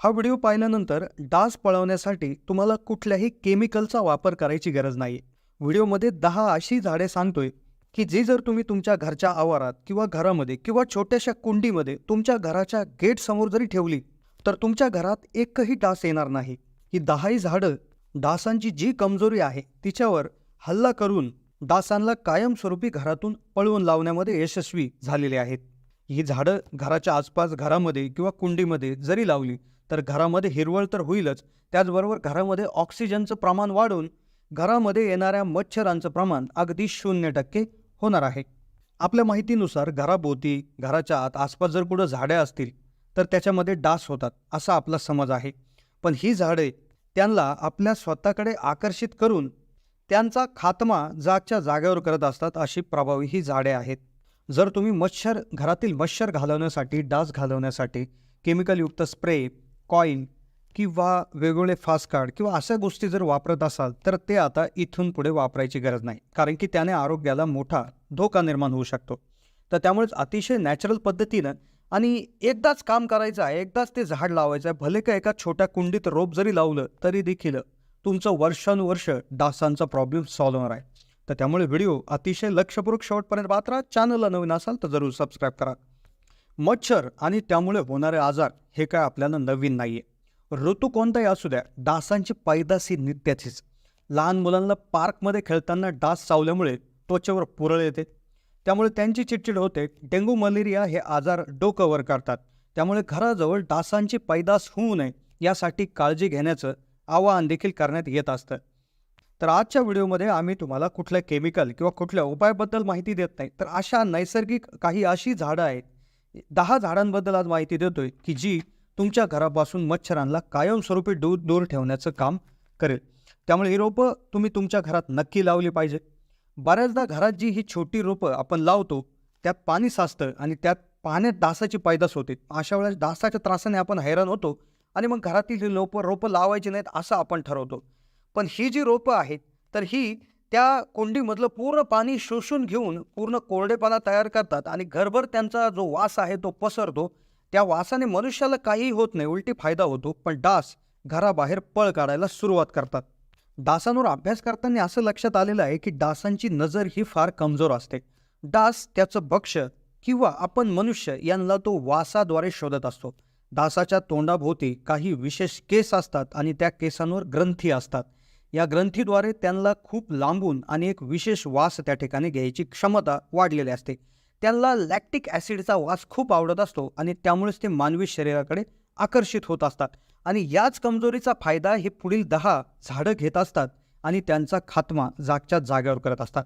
हा व्हिडिओ पाहिल्यानंतर डास पळवण्यासाठी तुम्हाला कुठल्याही केमिकलचा वापर करायची गरज नाही. व्हिडिओमध्ये दहा अशी झाडे सांगतोय की जी जर तुम्ही तुमच्या घरच्या आवारात किंवा घरामध्ये किंवा छोट्याशा कुंडीमध्ये तुमच्या घराच्या गेटसमोर जरी ठेवली तर तुमच्या घरात एकही डास येणार नाही. ही दहाही झाडं डासांची जी कमजोरी आहे तिच्यावर हल्ला करून डासांना कायमस्वरूपी घरातून पळवून लावण्यामध्ये यशस्वी झालेले आहेत. ही झाडं घराच्या आसपास घरामध्ये किंवा कुंडीमध्ये जरी लावली तर घरामध्ये हिरवळ तर होईलच. त्याचबरोबर घरामध्ये ऑक्सिजनचं प्रमाण वाढून घरामध्ये येणाऱ्या मच्छरांचं प्रमाण अगदी शून्य टक्के होणार आहे. आपल्या माहितीनुसार घराभोवती घराच्या आत आसपास जर कुठं झाडे असतील तर त्याच्यामध्ये डास होतात असा आपला समज आहे. पण ही झाडे त्यांना आपल्या स्वतःकडे आकर्षित करून त्यांचा खात्मा जागच्या जागेवर करत असतात अशी प्रभावी ही झाडे आहेत. जर तुम्ही मच्छर घरातील मच्छर घालवण्यासाठी डास घालवण्यासाठी केमिकलयुक्त स्प्रे कॉईन किंवा वेगवेगळे फास्ट कार्ड किंवा अशा गोष्टी जर वापरत असाल तर ते आता इथून पुढे वापरायची गरज नाही. कारण की त्याने आरोग्याला मोठा धोका निर्माण होऊ शकतो. तर त्यामुळेच अतिशय नॅचरल पद्धतीनं आणि एकदाच काम करायचं आहे एकदाच ते झाड लावायचं आहे भले का एका छोट्या कुंडीत रोप जरी लावलं तरी देखील तुमचं वर्षानुवर्ष डासांचा प्रॉब्लेम सॉल्व्ह होणार आहे. तर त्यामुळे व्हिडिओ अतिशय लक्षपूर्वक शेवटपर्यंत पाहत राहा. चॅनलला नवीन असाल तर जरूर सबस्क्राईब करा. मच्छर आणि त्यामुळे होणारे आजार हे काय आपल्याला नवीन नाही आहे ऋतू कोणताही असू द्या डासांची पैदास ही नित्याचीच. लहान मुलांना पार्कमध्ये खेळताना डास चावल्यामुळे त्वचेवर पुरळ येते. त्यामुळे त्यांची चिडचिड होते. डेंग्यू मलेरिया हे आजार डोकंवर करतात. त्यामुळे घराजवळ डासांची पैदास होऊ नये यासाठी काळजी घेण्याचं आवाहन देखील करण्यात येत असतं. तर आजच्या व्हिडिओमध्ये आम्ही तुम्हाला कुठल्या केमिकल किंवा कुठल्या उपायाबद्दल माहिती देत नाही तर अशा नैसर्गिक काही अशी झाडं आहेत दहा झाडांबद्दल आज माहिती देतोय की जी तुमच्या घरापासून मच्छरांना कायमस्वरूपी दूर दूर ठेवण्याचं काम करेल. त्यामुळे ही रोपं तुम्ही तुमच्या घरात नक्की लावली पाहिजे. बऱ्याचदा घरात जी ही छोटी रोपं आपण लावतो त्यात पाणी साचतं आणि त्यात पाण्यात डासाची पैदास होते. अशा वेळेस डासाच्या त्रासाने आपण हैराण होतो आणि मग घरातील ही रोपं रोपं लावायची नाहीत असं आपण ठरवतो. पण ही जी रोपं आहेत तर ही त्या कोंडीमधलं पूर्ण पाणी शोषून घेऊन पूर्ण कोरडेपणा तयार करतात आणि घरभर त्यांचा जो वास आहे तो पसरतो. त्या वासाने मनुष्याला काहीही होत नाही उलटी फायदा होतो. पण डास घराबाहेर पळ काढायला सुरुवात करतात. डासांवर अभ्यास करताना असं लक्षात आलेलं आहे की डासांची नजर ही फार कमजोर असते. डास त्याचं भक्ष किंवा आपण मनुष्य यांना तो वासाद्वारे शोधत असतो. डासाच्या तोंडाभोवती काही विशेष केस असतात आणि त्या केसांवर ग्रंथी असतात. या ग्रंथीद्वारे त्यांना खूप लांबून आणि एक विशेष वास त्या ठिकाणी घ्यायची क्षमता वाढलेली असते. त्यांना लॅक्टिक ॲसिडचा वास खूप आवडत असतो आणि त्यामुळेच ते मानवी शरीराकडे आकर्षित होत असतात. आणि याच कमजोरीचा फायदा हे पुढील दहा झाडं घेत असतात आणि त्यांचा खात्मा जागच्या जागेवर करत असतात.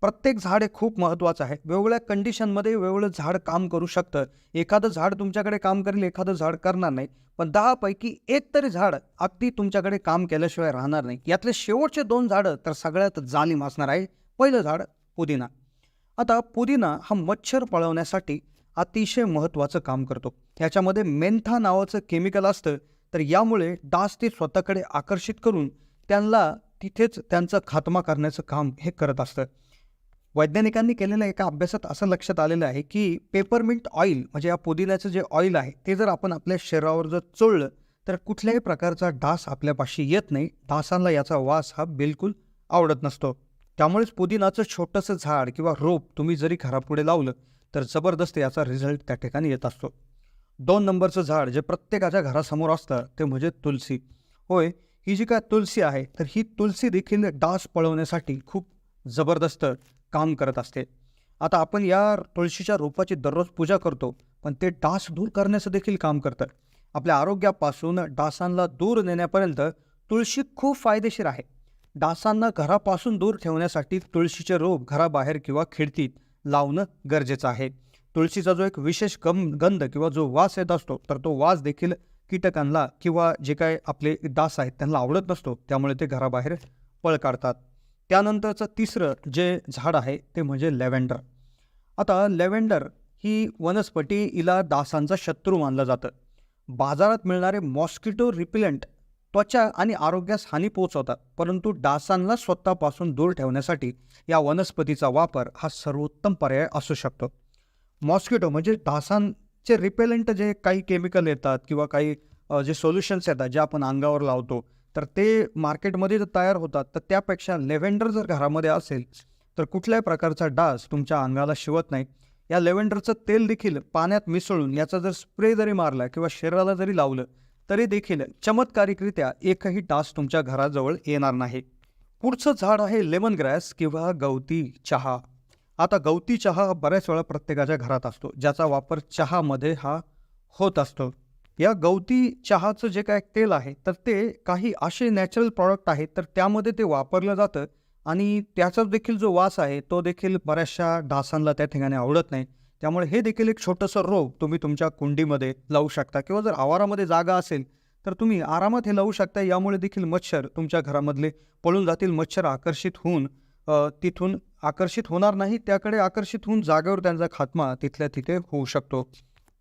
प्रत्येक झाड हे खूप महत्त्वाचं आहे. वेगवेगळ्या कंडिशनमध्ये वेगवेगळं झाड काम करू शकतं. एखादं झाड तुमच्याकडे काम करेल एखादं झाड करणार नाही. पण दहापैकी एक तरी झाड अगदी तुमच्याकडे काम केल्याशिवाय राहणार नाही. यातले शेवटचे दोन झाडं तर सगळ्यात जाणीम असणार आहे. पहिलं झाड पुदिना. आता पुदिना हा मच्छर पळवण्यासाठी अतिशय महत्त्वाचं काम करतो. ह्याच्यामध्ये मेंथा नावाचं केमिकल असतं. तर यामुळे डास ते स्वतःकडे आकर्षित करून त्यांना तिथेच त्यांचं खात्मा करण्याचं काम हे करत असतं. वैज्ञानिकांनी केलेल्या एका अभ्यासात असं लक्षात आलेलं आहे की पेपरमिंट ऑइल म्हणजे या पुदिन्याचं जे ऑइल आहे ते जर आपण आपल्या शरीरावर जर चोळलं तर कुठल्याही प्रकारचा डास आपल्यापाशी येत नाही. डासांना याचा वास हा बिलकुल आवडत नसतो. त्यामुळेच पुदिनाचं छोटंसं झाड किंवा रोप तुम्ही जरी घरापुढे लावलं तर जबरदस्त याचा रिझल्ट त्या ठिकाणी येत असतो. दोन नंबरचं झाड जे प्रत्येकाच्या घरासमोर असतं ते म्हणजे तुलसी. होय ही जी काय तुलसी आहे तर ही तुलसी देखील डास पळवण्यासाठी खूप जबरदस्त काम करत असते. आता आपण या तुळशीच्या रोपाची दररोज पूजा करतो पण ते डास दूर करण्याचं देखील काम करतं आपल्या आरोग्यापासून डासांना दूर नेण्यापर्यंत तुळशी खूप फायदेशीर आहे. डासांना घरापासून दूर ठेवण्यासाठी तुळशीचे रोप घराबाहेर किंवा खिडकीत लावणं गरजेचं आहे. तुळशीचा जो एक विशेष गम गंध किंवा जो वास येत असतो तर तो वास देखील कीटकांना किंवा जे काय आपले डास आहेत त्यांना आवडत नसतो. त्यामुळे ते घराबाहेर पळ काढतात. त्यानंतरचं तिसरं जे झाड आहे ते म्हणजे लॅव्हेंडर. आता लॅव्हेंडर ही वनस्पती हिला डासांचा शत्रू मानलं जातं. बाजारात मिळणारे मॉस्किटो रिपिलंट त्वचा आणि आरोग्यास हानी पोहोचवतात परंतु डासांना स्वतःपासून दूर ठेवण्यासाठी या वनस्पतीचा वापर हा सर्वोत्तम पर्याय असू शकतो. मॉस्किटो म्हणजे डासांचे रिपेलंट जे काही केमिकल येतात किंवा काही जे सोल्युशन्स येतात जे आपण अंगावर लावतो तर ते मार्केटमध्ये जर तयार होतात तर त्यापेक्षा लेव्हेंडर जर घरामध्ये असेल तर कुठल्याही प्रकारचा डास तुमच्या अंगाला शिवत नाही. या लेव्हेंडरचं तेल देखील पाण्यात मिसळून याचा जर स्प्रे जरी मारला किंवा शरीराला जरी लावलं तरी देखील चमत्कारिकरित्या एकही डास तुमच्या घराजवळ येणार नाही. पुढचं झाड आहे लेमन ग्रॅस किंवा गवती चहा. आता गवती चहा बऱ्याच वेळा प्रत्येकाच्या घरात असतो ज्याचा वापर चहामध्ये हा होत असतो. या गवती चहाचं जे काय तेल आहे तर ते काही असे नॅचरल प्रॉडक्ट आहेत तर त्यामध्ये ते वापरलं जातं. आणि त्याचा देखील जो वास आहे तो देखील बऱ्याचशा डासांना त्या ठिकाणी आवडत नाही. त्यामुळे हे देखील एक छोटंसं रोप तुम्ही तुमच्या कुंडीमध्ये लावू शकता. किंवा जर आवारामध्ये जागा असेल तर तुम्ही आरामात हे लावू शकता. यामुळे देखील मच्छर तुमच्या घरामधले पळून जातील मच्छर आकर्षित होऊन तिथून आकर्षित होणार नाही. त्याकडे आकर्षित होऊन जागेवर त्यांचा खात्मा तिथल्या तिथे होऊ शकतो.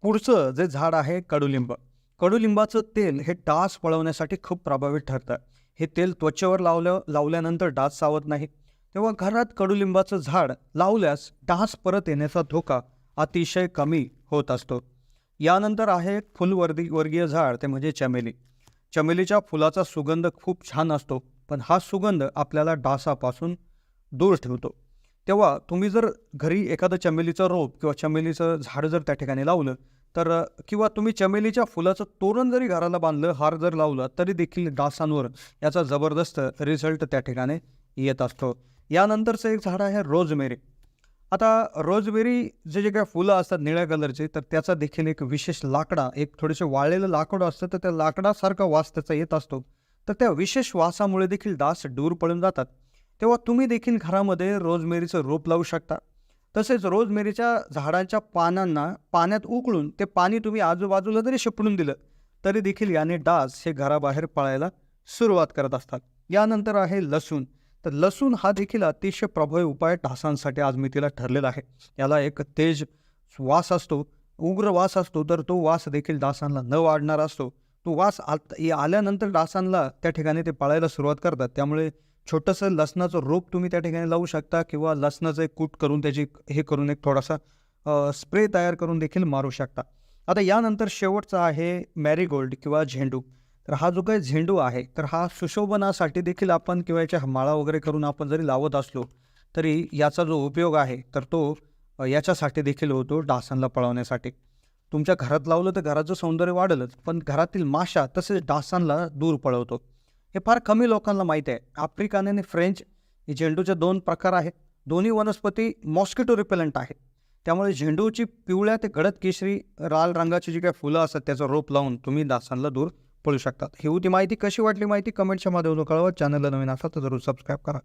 पुढचं जे झाड आहे कडुलिंब. कडुलिंबाचं तेल हे डास पळवण्यासाठी खूप प्रभावी ठरतं. हे तेल त्वचेवर लावलं लावल्यानंतर डास सावत नाही. तेव्हा घरात कडुलिंबाचं झाड लावल्यास डास परत येण्याचा धोका अतिशय कमी होत असतो. यानंतर आहे फुलवर्दी वर्गीय झाड ते म्हणजे चमेली. चमेलीच्या फुलाचा सुगंध खूप छान असतो पण हा सुगंध आपल्याला डासापासून दूर ठेवतो. तेव्हा तुम्ही जर घरी एखादं चमेलीचं रोप किंवा चमेलीचं झाड जर त्या ठिकाणी लावलं तर किंवा तुम्ही चमेलीच्या फुलाचं तोरण जरी घराला बांधलं हार जर लावला तरी देखील डासांवर याचा जबरदस्त रिझल्ट त्या ठिकाणी येत असतो. यानंतरचं एक झाड आहे रोजमेरी. आता रोजमेरी जे जे काय फुलं असतात निळ्या कलरचे तर त्याचा देखील एक विशेष लाकडा एक थोडेसे वाळलेलं लाकडं असतं तर त्या लाकडासारखा वास त्याचा येत असतो. तर त्या विशेष वासामुळे देखील डास दूर पळून जातात. तेव्हा तुम्ही देखील घरामध्ये रोजमेरीचं रोप लावू शकता. तसेच रोजमेरीच्या झाडाच्या पानांना पाण्यात उकळून ते पाणी तुम्ही आजूबाजूला जरी शिपडून दिलं तरी देखील याने डास हे घराबाहेर पळायला सुरुवात करत असतात. यानंतर आहे लसूण. तर लसूण हा देखील अतिशय प्रभावी उपाय डासांसाठी आज मी तिला ठरलेला आहे. याला एक तेज वास असतो उग्र वास असतो तर तो वास देखील डासांना न वाढणारा असतो. तो वास आत आल्यानंतर डासांना त्या ठिकाणी ते पाळायला सुरुवात करतात. त्यामुळे छोटंसं लसणाचं रोप तुम्ही त्या ठिकाणी लावू शकता किंवा लसणाचं एक कूट करून त्याची हे करून एक थोडासा स्प्रे तयार करून देखील मारू शकता. आता यानंतर शेवटचा आहे मॅरीगोल्ड किंवा झेंडू. तर हा जो काही झेंडू आहे तर हा सुशोभनासाठी देखील आपण किंवा याच्या माळा वगैरे करून आपण जरी लावत असलो तरी याचा जो उपयोग आहे तर तो याच्यासाठी देखील होतो डासांना पळवण्यासाठी. तुमच्या घरात लावलं तर घराचं सौंदर्य वाढलंच पण घरातील माशा तसेच डासांना दूर पळवतो. हे फार कमी लोकांना माहीत आहे. आफ्रिकन आणि फ्रेंच हे झेंडूचे दोन प्रकार आहेत. दोन्ही वनस्पती मॉस्किटो रिपेलंट आहेत त्यामुळे झेंडूची पिवळ्या ते गडद केशरी लाल रंगाची जी काही फुलं असतात त्याचं रोप लावून तुम्ही डासांना दूर पळू शकतात. ही होती माहिती. कशी वाटली माहिती कमेंटच्या माध्यमातून कळवा. चॅनलला नवीन असा तर जरूर सबस्क्राईब करा.